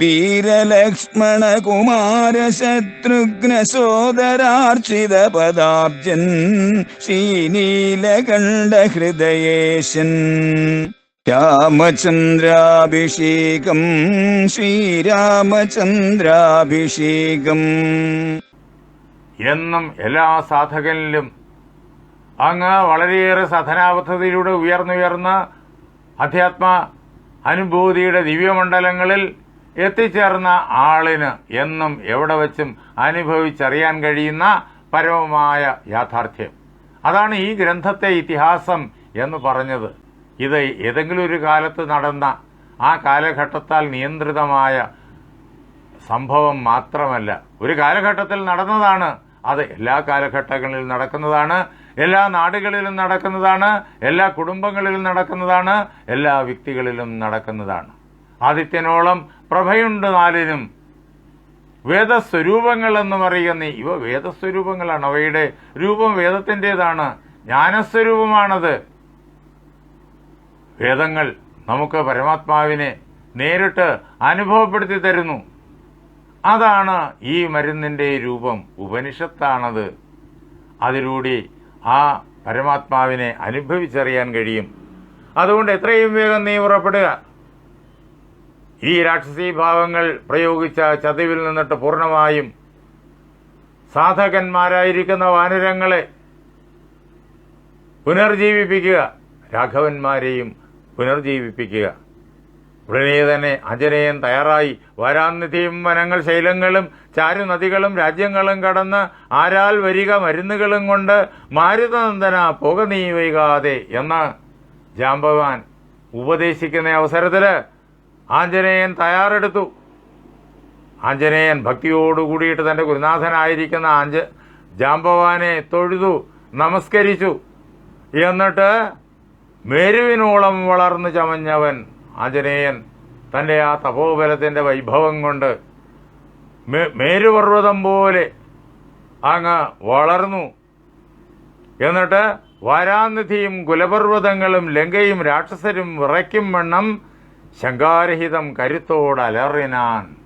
വീരലക്ഷ്മണ കുമാര ശത്രുഘ്ന സോദരാർച്ചിത പദാബ്ജൻ ശ്രീനീലകണ്ഠ ഹൃദയേശൻ രാമചന്ദ്രാഭിഷേകം ശ്രീരാമചന്ദ്രാഭിഷേകം. എന്നും എല്ലാ സാധകനിലും അങ്ങ് വളരെയേറെ സാധനാപദ്ധതിയിലൂടെ ഉയർന്നുയർന്ന് അധ്യാത്മ അനുഭൂതിയുടെ ദിവ്യമണ്ഡലങ്ങളിൽ എത്തിച്ചേർന്ന ആളിന് എന്നും എവിടെ വെച്ചും അനുഭവിച്ചറിയാൻ കഴിയുന്ന പരമമായ യാഥാർത്ഥ്യം. അതാണ് ഈ ഗ്രന്ഥത്തെ ഇതിഹാസം എന്ന് പറഞ്ഞത്. ഇത് ഏതെങ്കിലും ഒരു കാലത്ത് നടന്ന ആ കാലഘട്ടത്താൽ നിയന്ത്രിതമായ സംഭവം മാത്രമല്ല. ഒരു കാലഘട്ടത്തിൽ നടന്നതാണ്. അത് എല്ലാ കാലഘട്ടങ്ങളിലും നടക്കുന്നതാണ്. എല്ലാ നാടുകളിലും നടക്കുന്നതാണ്. എല്ലാ കുടുംബങ്ങളിലും നടക്കുന്നതാണ്. എല്ലാ വ്യക്തികളിലും നടക്കുന്നതാണ്. ആദിത്യനോളം പ്രഭയുണ്ട് നാലിനും വേദസ്വരൂപങ്ങൾ എന്ന് പറയുന്ന ഇവ വേദസ്വരൂപങ്ങളാണ്. അവയുടെ രൂപം വേദത്തിന്റെതാണ്. ജ്ഞാനസ്വരൂപമാണത്. വേദങ്ങൾ നമുക്ക് പരമാത്മാവിനെ നേരിട്ട് അനുഭവപ്പെടുത്തി തരുന്നു. അതാണ് ഈ മരുന്നിന്റെ രൂപം. ഉപനിഷത്താണത്. അതിലൂടെ ആ പരമാത്മാവിനെ അനുഭവിച്ചറിയാൻ കഴിയും. അതുകൊണ്ട് എത്രയും വേഗം നീ പുറപ്പെടുക. ഈ രാക്ഷസീഭാവങ്ങൾ പ്രയോഗിച്ച ചതിവിൽ നിന്നിട്ട് പൂർണമായും സാധകന്മാരായിരിക്കുന്ന വാനരങ്ങളെ പുനർജീവിപ്പിക്കുക. രാഘവന്മാരെയും പുനർജീവിപ്പിക്കുക. ഉടനെ തന്നെ അഞ്ജനേയൻ തയ്യാറായി. വരാനിധിയും വനങ്ങൾ ശൈലങ്ങളും ചാരുനദികളും രാജ്യങ്ങളും കടന്ന് ആരാൽ വരിക മരുന്നുകളും കൊണ്ട് മാരുതനന്ദന പുക നീ വൈകാതെ എന്ന് ജാമ്പവാൻ ഉപദേശിക്കുന്ന അവസരത്തിൽ ആഞ്ജനേയൻ തയ്യാറെടുത്തു. ആഞ്ജനേയൻ ഭക്തിയോടുകൂടിയിട്ട് തന്റെ ഗുരുനാഥനായിരിക്കുന്ന ആഞ്ച ജാംബവാനെ തൊഴുതു നമസ്കരിച്ചു. എന്നിട്ട് മേരുവിനോളം വളർന്നു ചമഞ്ഞവൻ ആഞ്ജനേയൻ തന്റെ ആ തപോബലത്തിന്റെ വൈഭവം കൊണ്ട് മേരുപർവതം പോലെ അങ്ങ് വളർന്നു. എന്നിട്ട് വാരാനിധിയും കുലപർവതങ്ങളും ലങ്കയും രാക്ഷസരും വിറയ്ക്കും വണ്ണം ശങ്കാരഹിതം കരുത്തോടലറിനാൻ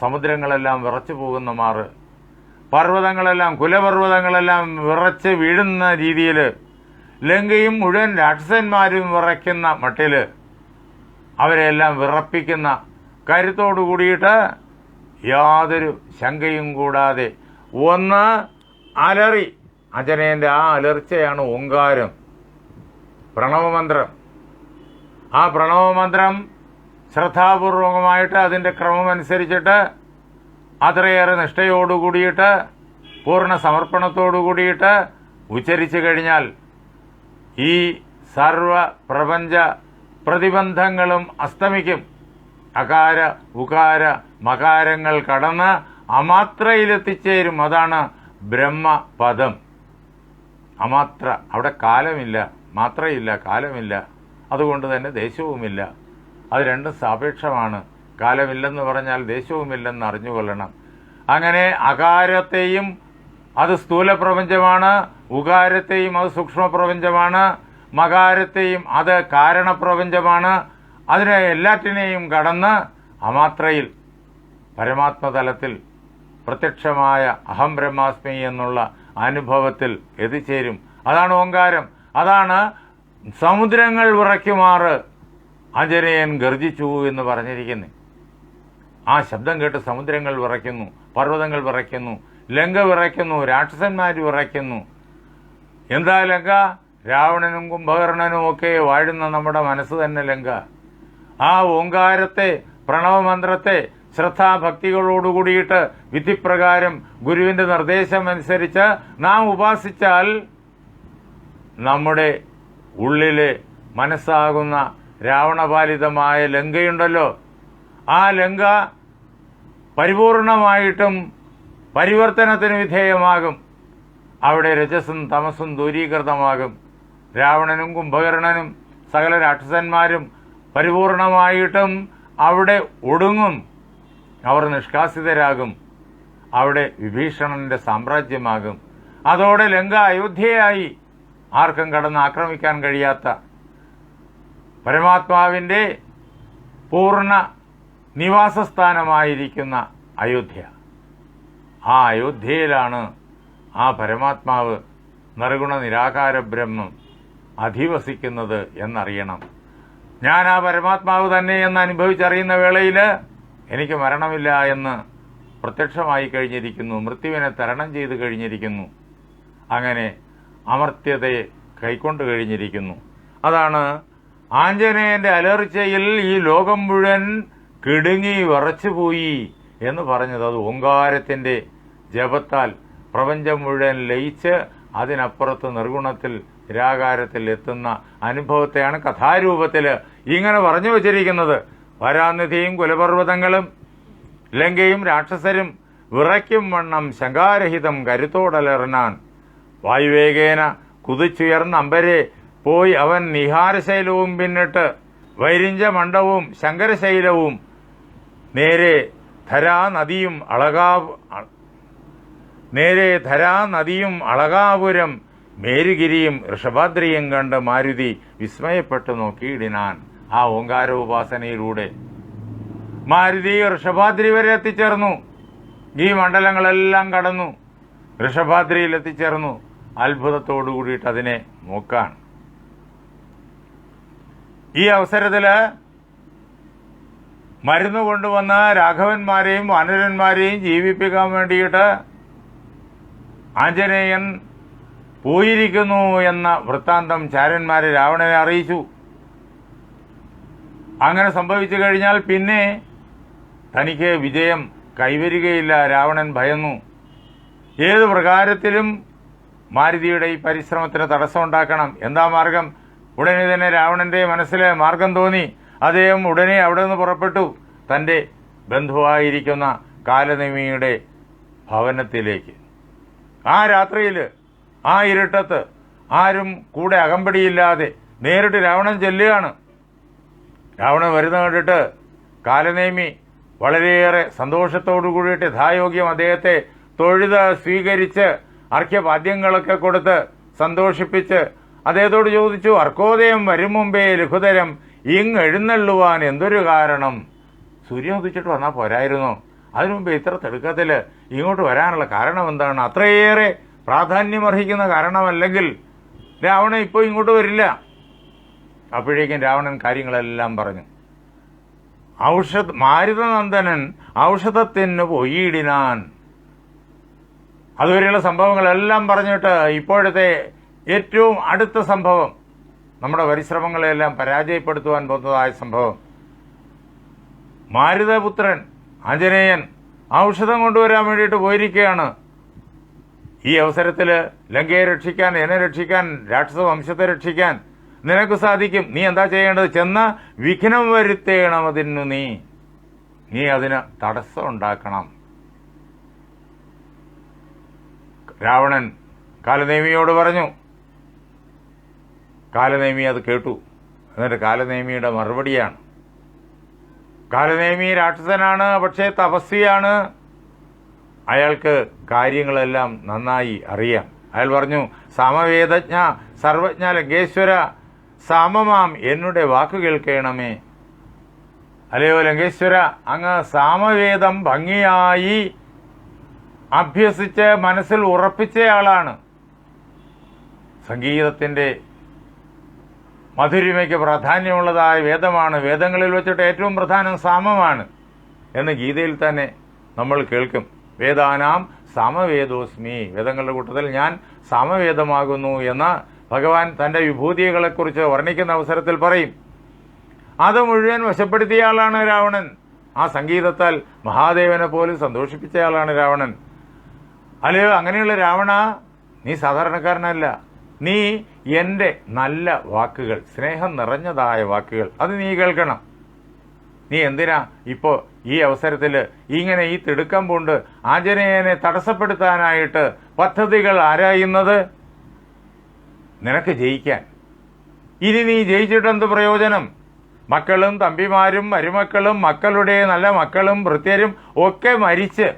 സമുദ്രങ്ങളെല്ലാം വിറച്ചു പോകുന്ന മാറ്. പർവതങ്ങളെല്ലാം കുലപർവതങ്ങളെല്ലാം വിറച്ച് വീഴുന്ന രീതിയിൽ ലങ്കയും മുഴുവൻ രാക്ഷസന്മാരും വിറയ്ക്കുന്ന മട്ടിൽ അവരെല്ലാം വിറപ്പിക്കുന്ന കരുത്തോടു കൂടിയിട്ട് യാതൊരു ശങ്കയും കൂടാതെ ഒന്ന് അലറി. അജനേന്റെ ആ അലർച്ചയാണ് ഓങ്കാരം. പ്രണവമന്ത്രം. ആ പ്രണവമന്ത്രം ശ്രദ്ധാപൂർവകമായിട്ട് അതിന്റെ ക്രമമനുസരിച്ചിട്ട് അത്രയേറെ നിഷ്ഠയോടു കൂടിയിട്ട് പൂർണ സമർപ്പണത്തോടു കൂടിയിട്ട് ഉച്ചരിച്ചു കഴിഞ്ഞാൽ ഈ സർവ പ്രപഞ്ച പ്രതിബന്ധങ്ങളും അസ്തമിക്കും. അകാര ഉകാര മകാരങ്ങൾ കടന്ന് അമാത്രയിലെത്തിച്ചേരും. അതാണ് ബ്രഹ്മപദം. അമാത്ര. അവിടെ കാലമില്ല മാത്രയില്ല കാലമില്ല. അതുകൊണ്ട് തന്നെ ദേശവുമില്ല. അത് രണ്ടും സാപേക്ഷമാണ്. കാലമില്ലെന്ന് പറഞ്ഞാൽ ദേശവുമില്ലെന്ന് അറിഞ്ഞുകൊള്ളണം. അങ്ങനെ അകാരത്തെയും അത് സ്ഥൂല പ്രപഞ്ചമാണ് ഉകാരത്തെയും അത് സൂക്ഷ്മ പ്രപഞ്ചമാണ് മകാരത്തെയും അത് കാരണപ്രപഞ്ചമാണ്. അതിനെ എല്ലാറ്റിനെയും കടന്ന് അമാത്രയിൽ പരമാത്മതലത്തിൽ പ്രത്യക്ഷമായ അഹം ബ്രഹ്മാസ്മി എന്നുള്ള അനുഭവത്തിൽ എത്തിച്ചേരും അതാണ് ഓങ്കാരം. അതാണ് സമുദ്രങ്ങൾ വിറയ്ക്കുമാറ് അജനയൻ ഗർജിച്ചു എന്ന് പറഞ്ഞിരിക്കുന്നു. ആ ശബ്ദം കേട്ട് സമുദ്രങ്ങൾ വിറയ്ക്കുന്നു പർവതങ്ങൾ വിറയ്ക്കുന്നു ലങ്ക വിറയ്ക്കുന്നു രാക്ഷസന്മാർ വിറയ്ക്കുന്നു. എന്താ ലങ്ക? രാവണനും കുംഭകർണനും ഒക്കെ വാഴുന്ന നമ്മുടെ മനസ്സ് തന്നെ ലങ്ക. ആ ഓങ്കാരത്തെ പ്രണവമന്ത്രത്തെ ശ്രദ്ധാഭക്തികളോടുകൂടിയിട്ട് വിധിപ്രകാരം ഗുരുവിന്റെ നിർദ്ദേശമനുസരിച്ച് നാം ഉപാസിച്ചാൽ നമ്മുടെ ഉള്ളിലെ മനസ്സാകുന്ന രാവണപാലിതമായ ലങ്കയുണ്ടല്ലോ. ആ ലങ്ക പരിപൂർണമായിട്ടും പരിവർത്തനത്തിന് വിധേയമാകും. അവിടെ രജസും തമസും ദൂരീകൃതമാകും. രാവണനും കുംഭകർണനും സകല രാക്ഷസന്മാരും പരിപൂർണമായിട്ടും അവിടെ ഒടുങ്ങും. അവർ നിഷ്കാസിതരാകും. അവിടെ വിഭീഷണന്റെ സാമ്രാജ്യമാകും. അതോടെ ലങ്ക അയോധ്യയായി. ആർക്കും കടന്ന് ആക്രമിക്കാൻ കഴിയാത്ത പരമാത്മാവിന്റെ പൂർണ നിവാസസ്ഥാനമായിരിക്കുന്ന അയോധ്യ. ആ അയോധ്യയിലാണ് ആ പരമാത്മാവ് നിർഗുണ നിരാകാര ബ്രഹ്മം അധിവസിക്കുന്നത് എന്നറിയണം. ഞാൻ ആ പരമാത്മാവ് തന്നെ എന്ന് അനുഭവിച്ചറിയുന്ന വേളയിൽ എനിക്ക് മരണമില്ല എന്ന് പ്രത്യക്ഷമായി കഴിഞ്ഞിരിക്കുന്നു. മൃത്യുവിനെ തരണം ചെയ്ത് കഴിഞ്ഞിരിക്കുന്നു. അങ്ങനെ അമർത്യതയെ കൈക്കൊണ്ട് കഴിഞ്ഞിരിക്കുന്നു. അതാണ് ആഞ്ജനേയന്റെ അലർച്ചയിൽ ഈ ലോകം മുഴുവൻ കിടുങ്ങി വിറച്ചുപോയി എന്ന് പറഞ്ഞത് അത് ഓങ്കാരത്തിന്റെ ജപത്താൽ. പ്രപഞ്ചം മുഴുവൻ ലയിച്ച് അതിനപ്പുറത്ത് നിർഗുണത്തിൽ നിരാകാരത്തിൽ എത്തുന്ന അനുഭവത്തെയാണ് കഥാരൂപത്തിൽ ഇങ്ങനെ പറഞ്ഞു വച്ചിരിക്കുന്നത്. വരാനിധിയും കുലപർവതങ്ങളും ലങ്കയും രാക്ഷസരും വിറയ്ക്കും വണ്ണം ശങ്കാരഹിതം കരുത്തോടലറിനാൻ വായുവേഗേന കുതിച്ചുയർന്ന അമ്പരെ പോയി അവൻ നിഹാരശൈലവും പിന്നിട്ട് വൈരിഞ്ച മണ്ഡവും ശങ്കരശൈലവും നേരെ ധരാ നദിയും അളകാവ് നേരെ ധരാ നദിയും അളകാപുരം മേരുഗിരിയും ഋഷഭാദ്രിയും കണ്ട് മാരുതി വിസ്മയപ്പെട്ടു നോക്കിയിടിനാൻ ആ ഓങ്കാര ഉപാസനയിലൂടെ മാരുതി ഋഷഭാദ്രി വരെ എത്തിച്ചേർന്നു. ഈ മണ്ഡലങ്ങളെല്ലാം കടന്നു. ഋഷഭാദ്രിയിൽ എത്തിച്ചേർന്നു അത്ഭുതത്തോടു കൂടിയിട്ട് അതിനെ നോക്കാൻ. ഈ അവസരത്തിൽ മരുന്ന് കൊണ്ടുവന്ന രാഘവന്മാരെയും വാനരന്മാരെയും ജീവിപ്പിക്കാൻ വേണ്ടിയിട്ട് ആഞ്ജനേയൻ പോയിരിക്കുന്നു എന്ന വൃത്താന്തം ചാരന്മാരെ രാവണനെ അറിയിച്ചു. അങ്ങനെ സംഭവിച്ചു കഴിഞ്ഞാൽ പിന്നെ തനിക്ക് വിജയം കൈവരികയില്ല. രാവണൻ ഭയന്നു. ഏത് പ്രകാരത്തിലും മാരുതിയുടെ ഈ പരിശ്രമത്തിന് തടസ്സമുണ്ടാക്കണം. എന്താ മാർഗം? ഉടനെ തന്നെ രാവണന്റെ മനസ്സിൽ മാർഗം തോന്നി. അദ്ദേഹം ഉടനെ അവിടെ നിന്ന് പുറപ്പെട്ടു. തന്റെ ബന്ധുവായിരിക്കുന്ന കാലനിമിയുടെ ഭവനത്തിലേക്ക്. ആ രാത്രിയിൽ ആ ഇരുട്ടത്ത് ആരും കൂടെ അകമ്പടിയില്ലാതെ നേരിട്ട് രാവണൻ ചെല്ലുകയാണ്. രാവണൻ വരുന്ന കണ്ടിട്ട് കാലനേമി വളരെയേറെ സന്തോഷത്തോടു കൂടിയിട്ട് യഥായോഗ്യം അദ്ദേഹത്തെ തൊഴുത് സ്വീകരിച്ച് അർഘ്യപാദ്യങ്ങളൊക്കെ കൊടുത്ത് സന്തോഷിപ്പിച്ച് അദ്ദേഹത്തോട് ചോദിച്ചു അർക്കോദയം വരും മുമ്പേ ലഘുതരം. ഇങ് എഴുന്നള്ളുവാൻ എന്തൊരു കാരണം? സൂര്യൻ ഉദിച്ചിട്ട് വന്നാൽ പോരായിരുന്നു. അതിനു മുമ്പ് ഇത്ര തിടുക്കത്തിൽ ഇങ്ങോട്ട് വരാനുള്ള കാരണം എന്താണ്? അത്രയേറെ പ്രാധാന്യമർഹിക്കുന്ന കാരണമല്ലെങ്കിൽ രാവണൻ ഇപ്പോൾ ഇങ്ങോട്ട് വരില്ല. അപ്പോഴേക്കും രാവണൻ കാര്യങ്ങളെല്ലാം പറഞ്ഞു. ഔഷധ മാരുതനന്ദനൻ ഔഷധത്തിന് പൊയ്യിടിനാൻ അതുവരെയുള്ള സംഭവങ്ങളെല്ലാം പറഞ്ഞിട്ട് ഇപ്പോഴത്തെ ഏറ്റവും അടുത്ത സംഭവം നമ്മുടെ പരിശ്രമങ്ങളെല്ലാം പരാജയപ്പെടുത്തുവാൻ പോകുന്നതായ സംഭവം. മാരുതപുത്രൻ ആഞ്ജനേയൻ ഔഷധം കൊണ്ടുവരാൻ വേണ്ടിയിട്ട് പോയിരിക്കുകയാണ്. ഈ അവസരത്തിൽ ലങ്കയെ രക്ഷിക്കാൻ എന്നെ രക്ഷിക്കാൻ രാക്ഷസ വംശത്തെ രക്ഷിക്കാൻ നിനക്ക് സാധിക്കും. നീ എന്താ ചെയ്യേണ്ടത്? ചെന്ന് വിഘ്നം വരുത്തേണം അതിനു നീ. നീ അതിന് തടസ്സം ഉണ്ടാക്കണം. രാവണൻ കാലദേവിയോട് പറഞ്ഞു കാലനേമി അത് കേട്ടു. എന്നിട്ട് കാലനേമിയുടെ മറുപടിയാണ്. കാലനേമി രാക്ഷസനാണ് പക്ഷേ തപസ്വിയാണ്. അയാൾക്ക് കാര്യങ്ങളെല്ലാം നന്നായി അറിയാം. അയാൾ പറഞ്ഞു സമവേദജ്ഞ സർവജ്ഞ ലങ്കേശ്വര സാമമാം എന്നുടെ വാക്ക് കേൾക്കണമേ. അല്ലയോ ലങ്കേശ്വര അങ്ങ് സാമവേദം ഭംഗിയായി അഭ്യസിച്ച് മനസ്സിൽ ഉറപ്പിച്ചയാളാണ്. സംഗീതത്തിന്റെ മധുരിമയ്ക്ക് പ്രാധാന്യമുള്ളതായ വേദമാണ്. വേദങ്ങളിൽ വെച്ചിട്ട് ഏറ്റവും പ്രധാനം സാമമാണ് എന്ന് ഗീതയിൽ തന്നെ നമ്മൾ കേൾക്കും. വേദാനാം സാമവേദോസ്മി. വേദങ്ങളുടെ കൂട്ടത്തിൽ ഞാൻ സാമവേദമാകുന്നു എന്ന് ഭഗവാൻ തന്റെ വിഭൂതികളെക്കുറിച്ച് വർണിക്കുന്ന അവസരത്തിൽ പറയും. അത് മുഴുവൻ വശപ്പെടുത്തിയ ആളാണ് രാവണൻ. ആ സംഗീതത്താൽ മഹാദേവനെ പോലും സന്തോഷിപ്പിച്ചയാളാണ് രാവണൻ. അല്ലയോ അങ്ങനെയുള്ള രാവണ നീ സാധാരണക്കാരനല്ല. നീ എന്റെ നല്ല വാക്കുകൾ സ്നേഹം നിറഞ്ഞതായ വാക്കുകൾ അത് നീ കേൾക്കണം. നീ എന്തിനാ ഇപ്പോൾ ഈ അവസരത്തിൽ ഇങ്ങനെ ഈ തിടുക്കം കൊണ്ട് ആഞ്ജനേയനെ തടസ്സപ്പെടുത്താനായിട്ട് പദ്ധതികൾ ആരായുന്നത്? നിനക്ക് ജയിക്കാൻ. ഇനി നീ ജയിച്ചിട്ടെന്ത് പ്രയോജനം? മക്കളും തമ്പിമാരും മരുമക്കളും മക്കളുടെ നല്ല മക്കളും ഭൃത്യരും ഒക്കെ മരിച്ച്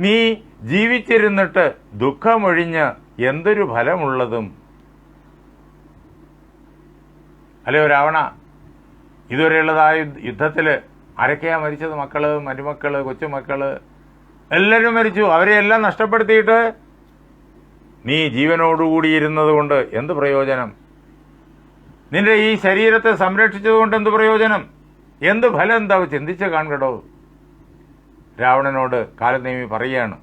നീ ജീവിച്ചിരുന്നിട്ട് ദുഃഖമൊഴിഞ്ഞ് എന്തൊരു ഫലമുള്ളതും. അല്ലയോ രാവണ? ഇതുവരെയുള്ളതായ യുദ്ധത്തിൽ ആരൊക്കെയാ മരിച്ചത്? മക്കൾ മരുമക്കൾ കൊച്ചുമക്കൾ? എല്ലാവരും മരിച്ചു. അവരെ എല്ലാം നഷ്ടപ്പെടുത്തിയിട്ട് നീ ജീവനോടുകൂടിയിരുന്നത് കൊണ്ട് എന്ത് പ്രയോജനം? നിന്റെ ഈ ശരീരത്തെ സംരക്ഷിച്ചതുകൊണ്ട് എന്ത് പ്രയോജനം? എന്ത് ഫലം എന്താ? ചിന്തിച്ച് കാണുകടോ രാവണനോട് കാലനേമി പറയുകയാണ്.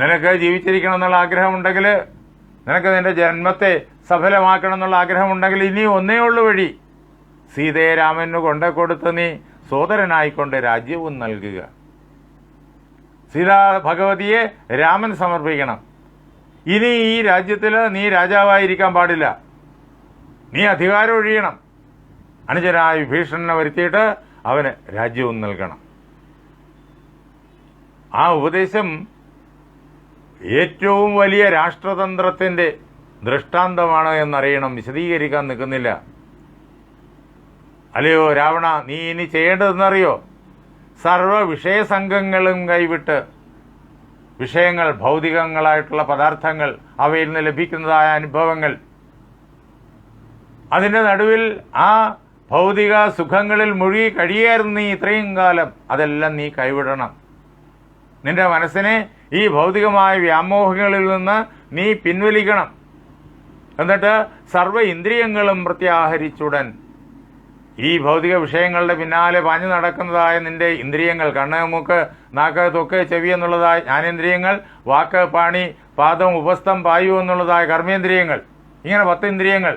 നിനക്ക് ജീവിച്ചിരിക്കണം എന്നുള്ള ആഗ്രഹമുണ്ടെങ്കിൽ നിനക്ക് നിന്റെ ജന്മത്തെ സഫലമാക്കണം എന്നുള്ള ആഗ്രഹമുണ്ടെങ്കിൽ ഇനി ഒന്നേ ഉള്ളു വഴി. സീതയെ രാമന് കൊണ്ട കൊടുത്ത് നീ സോദരനായിക്കൊണ്ട് രാജ്യവും നൽകുക. സീതാ ഭഗവതിയെ രാമൻ സമർപ്പിക്കണം. ഇനി ഈ രാജ്യത്തിൽ നീ രാജാവായിരിക്കാൻ പാടില്ല. നീ അധികാരം ഒഴിയണം. അനുജനായ വിഭീഷണനെ വരുത്തിയിട്ട് അവന് രാജ്യവും നൽകണം. ആ ഉപദേശം ഏറ്റവും വലിയ രാഷ്ട്രതന്ത്രത്തിന്റെ ദൃഷ്ടാന്തമാണ് എന്നറിയണം. വിശദീകരിക്കാൻ നിൽക്കുന്നില്ല. അല്ലയോ രാവണ നീ ഇനി ചെയ്യേണ്ടതെന്നറിയോ? സർവ വിഷയസംഘങ്ങളും കൈവിട്ട് വിഷയങ്ങൾ ഭൗതികങ്ങളായിട്ടുള്ള പദാർത്ഥങ്ങൾ അവയിൽ നിന്ന് ലഭിക്കുന്നതായ അനുഭവങ്ങൾ. അതിന്റെ നടുവിൽ ആ ഭൗതിക സുഖങ്ങളിൽ മുഴുകി കഴിയായിരുന്നു നീ ഇത്രയും കാലം. അതെല്ലാം നീ കൈവിടണം. നിന്റെ മനസ്സിനെ ഈ ഭൗതികമായ വ്യാമോഹങ്ങളിൽ നിന്ന് നീ പിൻവലിക്കണം. എന്നിട്ട് സർവ ഇന്ദ്രിയങ്ങളും പ്രത്യാഹരിച്ചുടൻ. ഈ ഭൗതിക വിഷയങ്ങളുടെ പിന്നാലെ പാഞ്ഞു നടക്കുന്നതായ നിന്റെ ഇന്ദ്രിയങ്ങൾ കണ്ണ് മൂക്ക് നാക്ക് തൊക്ക് ചെവി എന്നുള്ളതായ ജ്ഞാനേന്ദ്രിയങ്ങൾ വാക്ക് പാണി പാദം ഉപസ്ഥം പായു എന്നുള്ളതായ കർമ്മേന്ദ്രിയങ്ങൾ ഇങ്ങനെ പത്ത് ഇന്ദ്രിയങ്ങൾ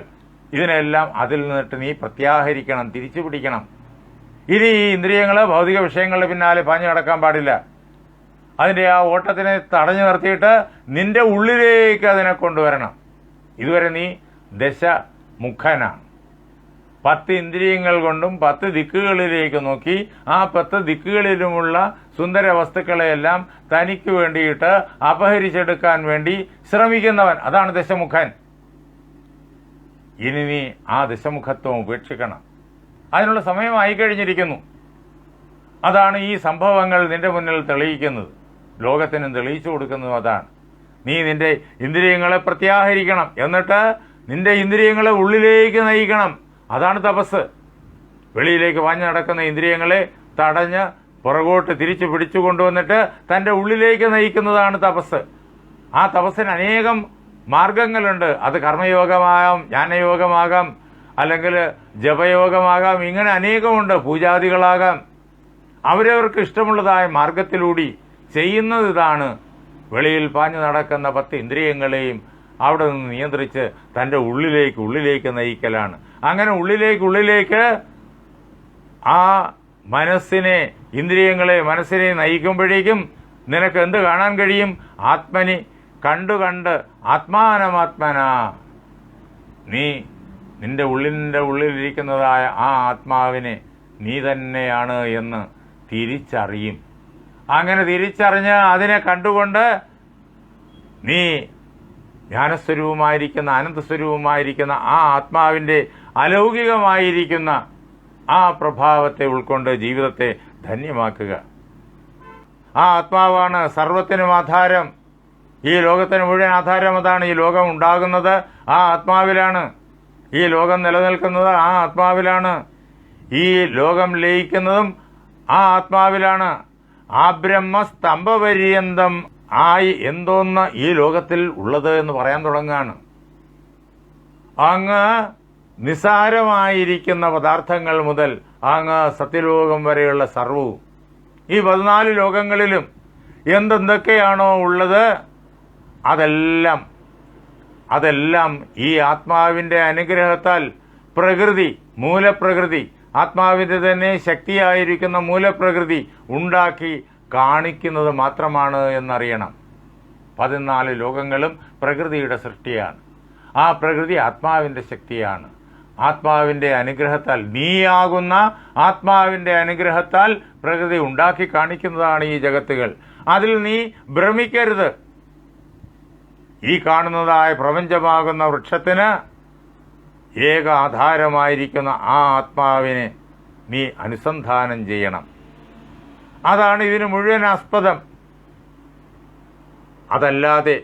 ഇതിനെല്ലാം അതിൽ നിന്നിട്ട് നീ പ്രത്യാഹരിക്കണം തിരിച്ചു പിടിക്കണം ഇനി ഈ ഇന്ദ്രിയങ്ങൾ ഭൗതിക വിഷയങ്ങളുടെ പിന്നാലെ പാഞ്ഞു നടക്കാൻ പാടില്ല. അതിന്റെ ആ ഓട്ടത്തിനെ തടഞ്ഞു നിർത്തിയിട്ട് നിന്റെ ഉള്ളിലേക്ക് അതിനെ കൊണ്ടുവരണം. ഇതുവരെ നീ ദശ മുഖനാണ്. പത്ത് ഇന്ദ്രിയങ്ങൾ കൊണ്ടും പത്ത് ദിക്കുകളിലേക്ക് നോക്കി ആ പത്ത് ദിക്കുകളിലുമുള്ള സുന്ദര വസ്തുക്കളെയെല്ലാം തനിക്ക് വേണ്ടിയിട്ട് അപഹരിച്ചെടുക്കാൻ വേണ്ടി ശ്രമിക്കുന്നവൻ. അതാണ് ദശമുഖൻ. ഇനി നീ ആ ദശമുഖത്വം ഉപേക്ഷിക്കണം. അതിനുള്ള സമയമായി കഴിഞ്ഞിരിക്കുന്നു. അതാണ് ഈ സംഭവങ്ങൾ നിന്റെ മുന്നിൽ തെളിയിക്കുന്നത്. ലോകത്തിനും തെളിയിച്ചു കൊടുക്കുന്നതും അതാണ്. നീ നിന്റെ ഇന്ദ്രിയങ്ങളെ പ്രത്യാഹരിക്കണം. എന്നിട്ട് നിന്റെ ഇന്ദ്രിയങ്ങളെ ഉള്ളിലേക്ക് നയിക്കണം. അതാണ് തപസ്. വെളിയിലേക്ക് വാഞ്ഞു നടക്കുന്ന ഇന്ദ്രിയങ്ങളെ തടഞ്ഞ് പുറകോട്ട് തിരിച്ചു പിടിച്ചു കൊണ്ടുവന്നിട്ട് തന്റെ ഉള്ളിലേക്ക് നയിക്കുന്നതാണ് തപസ്. ആ തപസ്സിന് അനേകം മാർഗങ്ങളുണ്ട്. അത് കർമ്മയോഗമാകാം ജ്ഞാനയോഗമാകാം അല്ലെങ്കിൽ ജപയോഗമാകാം ഇങ്ങനെ അനേകമുണ്ട്. പൂജാദികളാകാം. അവരവർക്ക് ഇഷ്ടമുള്ളതായ മാർഗത്തിലൂടി ചെയ്യുന്നത് ഇതാണ്. വെളിയിൽ പാഞ്ഞു നടക്കുന്ന പത്ത് ഇന്ദ്രിയങ്ങളെയും അവിടെ നിന്ന് നിയന്ത്രിച്ച് തന്റെ ഉള്ളിലേക്ക് ഉള്ളിലേക്ക് നയിക്കലാണ്. അങ്ങനെ ഉള്ളിലേക്ക് ഉള്ളിലേക്ക് ആ മനസ്സിനെ ഇന്ദ്രിയങ്ങളെ മനസ്സിനെ നയിക്കുമ്പോഴേക്കും നിനക്ക് എന്ത് കാണാൻ കഴിയും? ആത്മനി കണ്ടു കണ്ട് ആത്മാനമാത്മന. നീ നിന്റെ ഉള്ളിന്റെ ഉള്ളിലിരിക്കുന്നതായ ആ ആത്മാവിനെ നീ തന്നെയാണ് എന്ന് തിരിച്ചറിയും. അങ്ങനെ തിരിച്ചറിഞ്ഞ് അതിനെ കണ്ടുകൊണ്ട് നീ ജ്ഞാനസ്വരൂപമായിരിക്കുന്ന ആനന്ദസ്വരൂപമായിരിക്കുന്ന ആ ആത്മാവിന്റെ അലൗകികമായിരിക്കുന്ന ആ പ്രഭാവത്തെ ഉൾക്കൊണ്ട് ജീവിതത്തെ ധന്യമാക്കുക. ആ ആത്മാവാണ് സർവത്തിനും ആധാരം. ഈ ലോകത്തിന് മുഴുവൻ ആധാരം അതാണ് ഈ ലോകം ഉണ്ടാകുന്നത്. ആ ആത്മാവിലാണ് ഈ ലോകം നിലനിൽക്കുന്നത്. ആ ആത്മാവിലാണ് ഈ ലോകം ലയിക്കുന്നതും ആ ആത്മാവിലാണ്. ആ ബ്രഹ്മ ബ്രഹ്മസ്തംഭപര്യന്തം ആയി എന്തോന്ന് ഈ ലോകത്തിൽ ഉള്ളത് എന്ന് പറയാൻ തുടങ്ങുകയാണ്. അങ്ങ് നിസാരമായിരിക്കുന്ന പദാർത്ഥങ്ങൾ മുതൽ അങ്ങ് സത്യലോകം വരെയുള്ള സർവവും ഈ പതിനാല് ലോകങ്ങളിലും എന്തെന്തൊക്കെയാണോ ഉള്ളത് അതെല്ലാം അതെല്ലാം ഈ ആത്മാവിന്റെ അനുഗ്രഹത്താൽ പ്രകൃതി മൂലപ്രകൃതി ആത്മാവിന്റെ തന്നെ ശക്തിയായിരിക്കുന്ന മൂലപ്രകൃതി ഉണ്ടാക്കി കാണിക്കുന്നത് മാത്രമാണ് എന്നറിയണം. പതിനാല് ലോകങ്ങളും പ്രകൃതിയുടെ സൃഷ്ടിയാണ്. ആ പ്രകൃതി ആത്മാവിന്റെ ശക്തിയാണ്. ആത്മാവിന്റെ അനുഗ്രഹത്താൽ നീയാകുന്ന ആത്മാവിന്റെ അനുഗ്രഹത്താൽ പ്രകൃതി ഉണ്ടാക്കി കാണിക്കുന്നതാണ് ഈ ജഗത്തുകൾ. അതിൽ നീ ഭ്രമിക്കരുത്. ഈ കാണുന്നതായ പ്രപഞ്ചമാകുന്ന വൃക്ഷത്തിന് ഏക ആധാരമായിരിക്കുന്ന ആ ആത്മാവിനെ നീ അനുസന്ധാനം ചെയ്യണം. അതാണ് ഇതിന് മുഴുവൻ ആസ്പദം. അതല്ലാതെ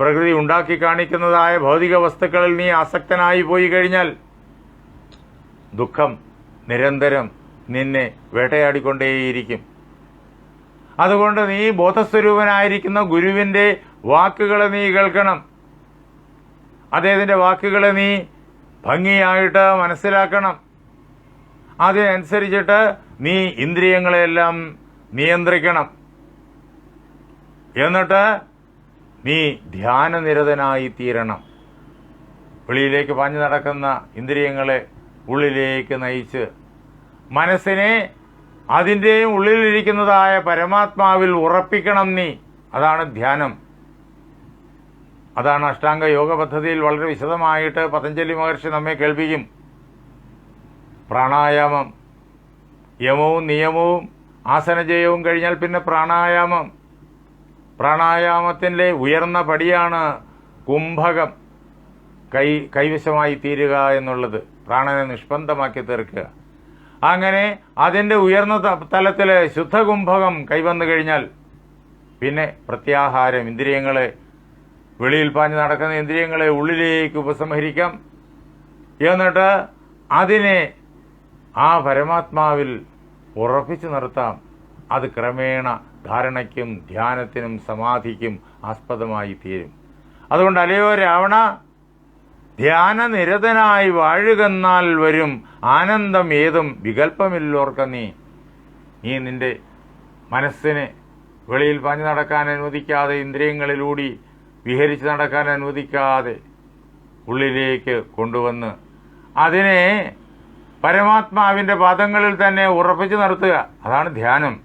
പ്രകൃതി ഉണ്ടാക്കി കാണിക്കുന്നതായ ഭൗതിക വസ്തുക്കളിൽ നീ ആസക്തനായി പോയി കഴിഞ്ഞാൽ ദുഃഖം നിരന്തരം നിന്നെ വേട്ടയാടിക്കൊണ്ടേയിരിക്കും. അതുകൊണ്ട് നീ ബോധസ്വരൂപനായിരിക്കുന്ന ഗുരുവിന്റെ വാക്കുകളെ നീ കേൾക്കണം. അദ്ദേഹത്തിന്റെ വാക്കുകളെ നീ ഭംഗിയായിട്ട് മനസ്സിലാക്കണം. അതിനനുസരിച്ചിട്ട് നീ ഇന്ദ്രിയങ്ങളെല്ലാം നിയന്ത്രിക്കണം. എന്നിട്ട് നീ ധ്യാനനിരതനായി തീരണം. വെളിയിലേക്ക് പാഞ്ഞു നടക്കുന്ന ഇന്ദ്രിയങ്ങളെ ഉള്ളിലേക്ക് നയിച്ച്. മനസ്സിനെ അതിന്റെയും ഉള്ളിലിരിക്കുന്നതായ പരമാത്മാവിൽ ഉറപ്പിക്കണം നീ. അതാണ് ധ്യാനം. അതാണ് അഷ്ടാംഗ യോഗ പദ്ധതിയിൽ വളരെ വിശദമായിട്ട് പതഞ്ജലി മഹർഷി നമ്മെ കേൾപ്പിക്കും. പ്രാണായാമം യമവും നിയമവും ആസനജയവും കഴിഞ്ഞാൽ പിന്നെ പ്രാണായാമം. പ്രാണായാമത്തിന്റെ ഉയർന്ന പടിയാണ് കുംഭകം. കൈ കൈവശമായി തീരുക എന്നുള്ളത്. പ്രാണനെ നിഷ്പന്ദമാക്കി തീർക്കുക. അങ്ങനെ അതിന്റെ ഉയർന്ന തലത്തിൽ ശുദ്ധകുംഭകം കൈവന്നു കഴിഞ്ഞാൽ പിന്നെ പ്രത്യാഹാരം ഇന്ദ്രിയങ്ങളെ വെളിയിൽ പാഞ്ഞ് നടക്കുന്ന ഇന്ദ്രിയങ്ങളെ ഉള്ളിലേക്ക് ഉപസംഹരിക്കാം. എന്നിട്ട് അതിനെ ആ പരമാത്മാവിൽ ഉറപ്പിച്ചു നിർത്താം. അത് ക്രമേണ ധാരണയ്ക്കും ധ്യാനത്തിനും സമാധിക്കും ആസ്പദമായി തീരും. അതുകൊണ്ട് അലയോ രാവണ ധ്യാനനിരതനായി വാഴുകന്നാൽ വരും ആനന്ദം ഏതും വികല്പമില്ലോർക്ക നീ. നീ നിന്റെ മനസ്സിനെ വെളിയിൽ പാഞ്ഞു നടക്കാൻ അനുവദിക്കാതെ ഇന്ദ്രിയങ്ങളിലൂടി വിഹരിച്ച് നടക്കാൻ അനുവദിക്കാതെ ഉള്ളിലേക്ക് കൊണ്ടുവന്ന് അതിനെ പരമാത്മാവിന്റെ പാദങ്ങളിൽ തന്നെ ഉറപ്പിച്ചു നിർത്തുക. അതാണ് ധ്യാനം.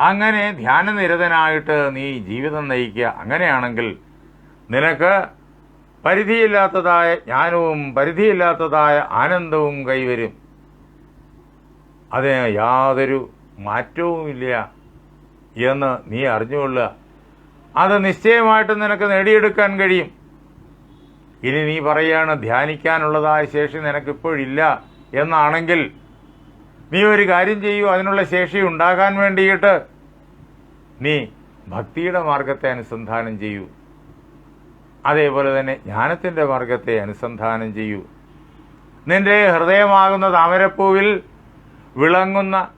അങ്ങനെ ധ്യാനനിരതനായിട്ട് നീ ജീവിതം നയിക്കുക. അങ്ങനെയാണെങ്കിൽ നിനക്ക് പരിധിയില്ലാത്തതായ ജ്ഞാനവും പരിധിയില്ലാത്തതായ ആനന്ദവും കൈവരും. അതിന് യാതൊരു മാറ്റവുമില്ല എന്ന് നീ അറിഞ്ഞുകൊള്ളുക. അത് നിശ്ചയമായിട്ടും നിനക്ക് നേടിയെടുക്കാൻ കഴിയും. ഇനി നീ പറയാണ് ധ്യാനിക്കാനുള്ളതായ ശേഷി നിനക്കിപ്പോഴില്ല എന്നാണെങ്കിൽ നീ ഒരു കാര്യം ചെയ്യൂ അതിനുള്ള ശേഷി ഉണ്ടാകാൻ വേണ്ടിയിട്ട് നീ ഭക്തിയുടെ മാർഗത്തെ അനുസന്ധാനം ചെയ്യൂ. അതേപോലെ തന്നെ ജ്ഞാനത്തിന്റെ മാർഗത്തെ അനുസന്ധാനം ചെയ്യൂ. നിന്റെ ഹൃദയമാകുന്ന താമരപ്പൂവിൽ വിളങ്ങുന്ന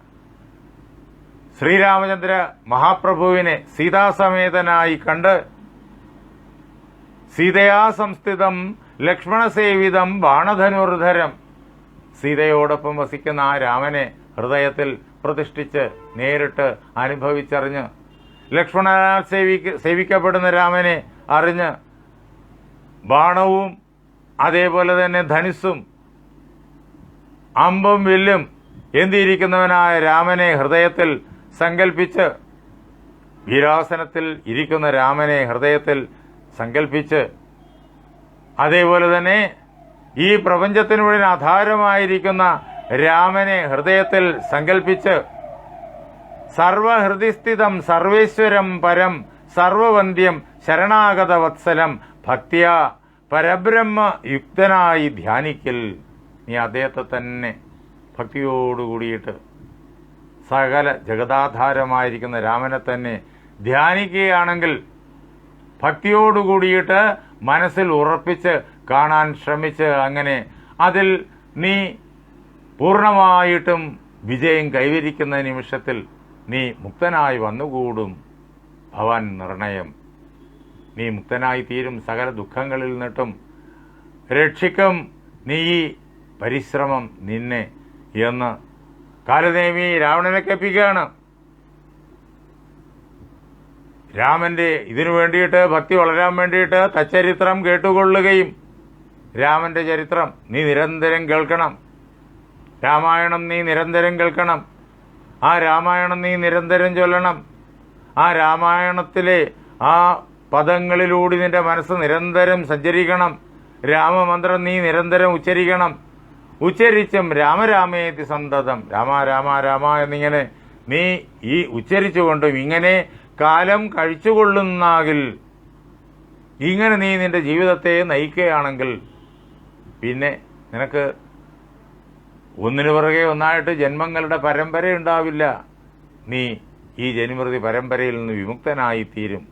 ശ്രീരാമചന്ദ്ര മഹാപ്രഭുവിനെ സീതാസമേതനായി കണ്ട് സീതയാ സംസ്ഥിതം ലക്ഷ്മണസേവിതം ബാണധനുർധരം സീതയോടൊപ്പം വസിക്കുന്ന ആ രാമനെ ഹൃദയത്തിൽ പ്രതിഷ്ഠിച്ച് നേരിട്ട് അനുഭവിച്ചറിഞ്ഞ് ലക്ഷ്മണനാൽ സേവിക്ക സേവിക്കപ്പെടുന്ന രാമനെ അറിഞ്ഞ് ബാണവും അതേപോലെ തന്നെ ധനുസ്സും അമ്പും വില്ലും എന്തിയിരിക്കുന്നവനായ രാമനെ ഹൃദയത്തിൽ സങ്കൽപ്പിച്ച് വീരാസനത്തിൽ ഇരിക്കുന്ന രാമനെ ഹൃദയത്തിൽ സങ്കൽപ്പിച്ച് അതേപോലെ തന്നെ ഈ പ്രപഞ്ചത്തിന് ആധാരമായിരിക്കുന്ന രാമനെ ഹൃദയത്തിൽ സങ്കൽപ്പിച്ച് സർവഹൃദിസ്ഥിതം സർവേശ്വരം പരം സർവവന്ധ്യം ശരണാഗത വത്സലം ഭക്തിയ പരബ്രഹ്മ യുക്തനായി ധ്യാനിക്കൽ. നീ അദ്ദേഹത്തെ തന്നെ ഭക്തിയോടുകൂടിയിട്ട് സകല ജഗതാധാരമായിരിക്കുന്ന രാമനെ തന്നെ ധ്യാനിക്കുകയാണെങ്കിൽ ഭക്തിയോടുകൂടിയിട്ട് മനസ്സിൽ ഉറപ്പിച്ച് കാണാൻ ശ്രമിച്ച് അങ്ങനെ അതിൽ നീ പൂർണമായിട്ടും വിജയം കൈവരിക്കുന്ന നിമിഷത്തിൽ നീ മുക്തനായി വന്നുകൂടും ഭവാൻ നിർണയം. നീ മുക്തനായി തീരും സകല ദുഃഖങ്ങളിൽ നിന്നിട്ടും രക്ഷിക്കും നീ പരിശ്രമം നിന്നെ എന്ന് കാലദേവി രാവണനെ കേൾപ്പിക്കുകയാണ്. രാമന്റെ ഇതിനു വേണ്ടിയിട്ട് ഭക്തി വളരാൻ വേണ്ടിയിട്ട് തച്ചരിത്രം കേട്ടുകൊള്ളുകയും രാമന്റെ ചരിത്രം നീ നിരന്തരം കേൾക്കണം. രാമായണം നീ നിരന്തരം കേൾക്കണം. ആ രാമായണം നീ നിരന്തരം ചൊല്ലണം. ആ രാമായണത്തിലെ ആ പദങ്ങളിലൂടെ നിന്റെ മനസ്സ് നിരന്തരം സഞ്ചരിക്കണം. രാമമന്ത്രം നീ നിരന്തരം ഉച്ചരിക്കണം. ഉച്ചരിച്ചും രാമരാമേതി സന്തതം. രാമ രാമ രാമ എന്നിങ്ങനെ നീ ഈ ഉച്ചരിച്ചുകൊണ്ടും ഇങ്ങനെ കാലം കഴിച്ചുകൊള്ളുന്നാകിൽ ഇങ്ങനെ നീ നിന്റെ ജീവിതത്തെ നയിക്കുകയാണെങ്കിൽ പിന്നെ നിനക്ക് ഒന്നിനു പുറകെ ഒന്നായിട്ട് ജന്മങ്ങളുടെ പരമ്പര ഉണ്ടാവില്ല. നീ ഈ ജനിമൃതി പരമ്പരയിൽ നിന്ന് വിമുക്തനായി തീരും